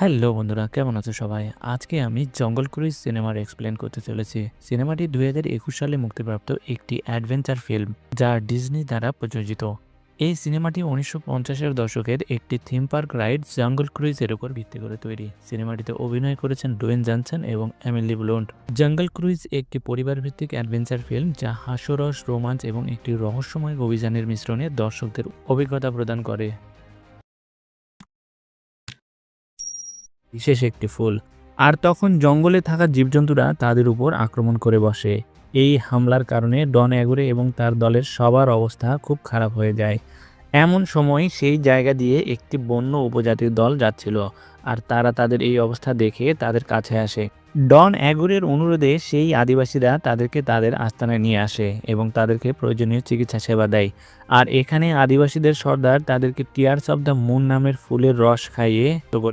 Hello বন্ধুরা, কেমন আছো সবাই? আজকে আমি জঙ্গল ক্রুইজ সিনেমার এক্সপ্লেন করতে চলেছি। সিনেমাটি দুই হাজার একুশ সালে মুক্তিপ্রাপ্ত একটি অ্যাডভেঞ্চার ফিল্ম যা ডিজনি দ্বারা প্রযোজিত। এই সিনেমাটি উনিশশো পঞ্চাশের দশকের একটি থিম পার্ক রাইড জঙ্গল ক্রুইজের উপর ভিত্তি করে তৈরি। সিনেমাটিতে অভিনয় করেছেন ডোয়েন জনসন এবং এমিলি ব্লুন্ট। জঙ্গল ক্রুইজ একটি পরিবারভিত্তিক অ্যাডভেঞ্চার ফিল্ম যা হাস্যরস, রোমাঞ্চ এবং একটি রহস্যময় অভিযানের মিশ্রণে দর্শকদের অভিজ্ঞতা প্রদান করে। বিশেষ একটি ফুল। আর তখন জঙ্গলে থাকা জীবজন্তুরা তাদের উপর আক্রমণ করে বসে। এই হামলার কারণে ডন অ্যাগুরে এবং তার দলের সবার অবস্থা খুব খারাপ হয়ে যায়। এমন সময় সেই জায়গা দিয়ে একটি বন্য উপজাতির দল যাচ্ছিল আর তারা তাদের এই অবস্থা দেখে তাদের কাছে আসে। ডন অ্যাগুরের অনুরোধে সেই আদিবাসীরা তাদেরকে তাদের আস্তানায় নিয়ে আসে এবং তাদেরকে প্রয়োজনীয় চিকিৎসা সেবা দেয়। আর এখানে আদিবাসীদের সর্দার তাদেরকে টিয়ার্স অব দ্য মুন নামের ফুলের রস খাইয়ে